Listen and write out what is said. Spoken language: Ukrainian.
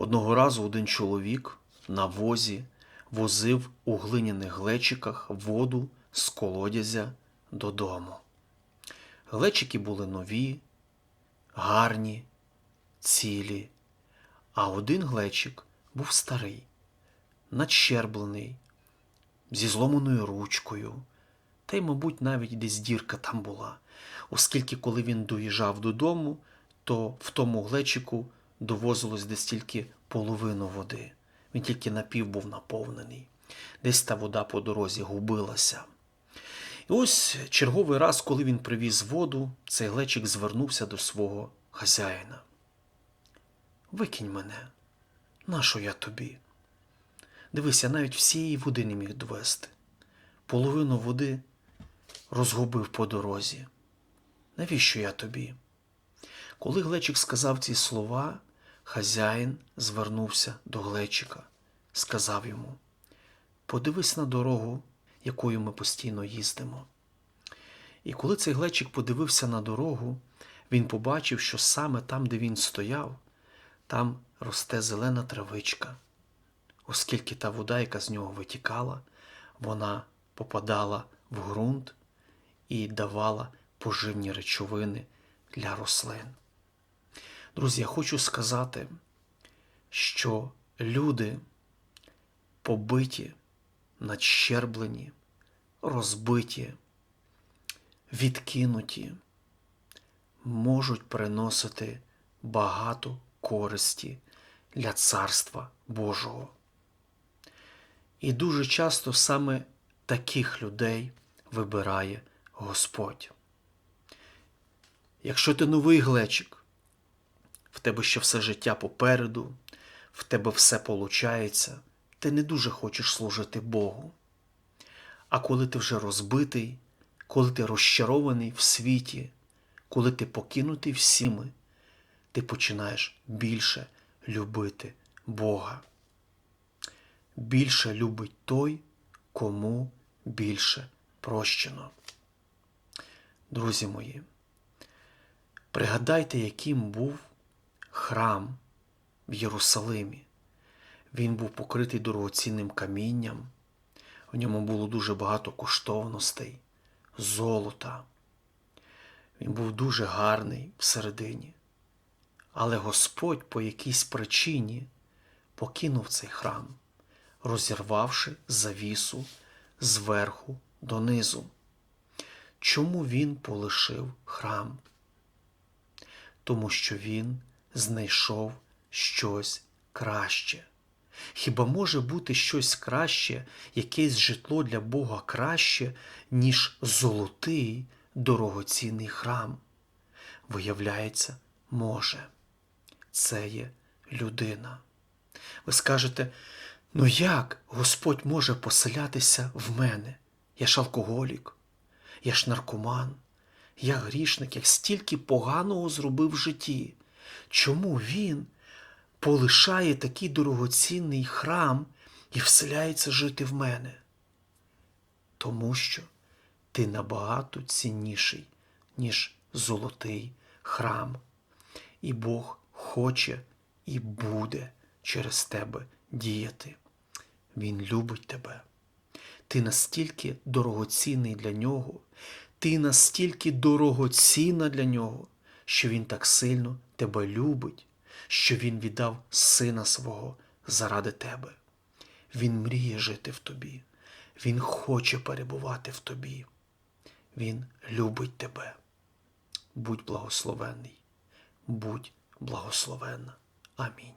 Одного разу один чоловік на возі возив у глиняних глечиках воду з колодязя додому. Глечики були нові, гарні, цілі, а один глечик був старий, надщерблений, зі зломаною ручкою, та й, мабуть, навіть десь дірка там була, оскільки, коли він доїжджав додому, то в тому глечику довозилось десь тільки половину води. Він тільки напів був наповнений. Десь та вода по дорозі губилася. І ось черговий раз, коли він привіз воду, цей глечик звернувся до свого хазяїна. Викинь мене, нащо я тобі? Дивись, я навіть всієї води не міг довести. Половину води розгубив по дорозі. Навіщо я тобі? Коли глечик сказав ці слова, хазяїн звернувся до глечика, сказав йому: Подивись на дорогу, якою ми постійно їздимо. І коли цей глечик подивився на дорогу, він побачив, що саме там, де він стояв, там росте зелена травичка, оскільки та вода, яка з нього витікала, вона попадала в ґрунт і давала поживні речовини для рослин. Друзі, я хочу сказати, що люди побиті, надщерблені, розбиті, відкинуті, можуть приносити багато користі для Царства Божого. І дуже часто саме таких людей вибирає Господь. Якщо ти новий глечик, в тебе ще все життя попереду, в тебе все получається, ти не дуже хочеш служити Богу. А коли ти вже розбитий, коли ти розчарований в світі, коли ти покинутий всіми, ти починаєш більше любити Бога. Більше любить той, кому більше прощено. Друзі мої, пригадайте, яким був храм в Єрусалимі. Він був покритий дорогоцінним камінням, в ньому було дуже багато коштовностей, золота. Він був дуже гарний всередині. Але Господь по якійсь причині покинув цей храм, розірвавши завісу зверху донизу. Чому він полишив храм? Тому що він знайшов щось краще. Хіба може бути щось краще, якесь житло для Бога краще, ніж золотий дорогоцінний храм? Виявляється, може. Це є людина. Ви скажете, ну як Господь може поселятися в мене? Я ж алкоголік, я ж наркоман, я грішник, як стільки поганого зробив в житті. Чому він полишає такий дорогоцінний храм і вселяється жити в мене? Тому що ти набагато цінніший, ніж золотий храм. І Бог хоче і буде через тебе діяти. Він любить тебе. Ти настільки дорогоцінний для нього, ти настільки дорогоцінна для нього, що Він так сильно тебе любить, що Він віддав сина свого заради тебе. Він мріє жити в тобі, Він хоче перебувати в тобі. Він любить тебе. Будь благословенний, будь благословенна. Амінь.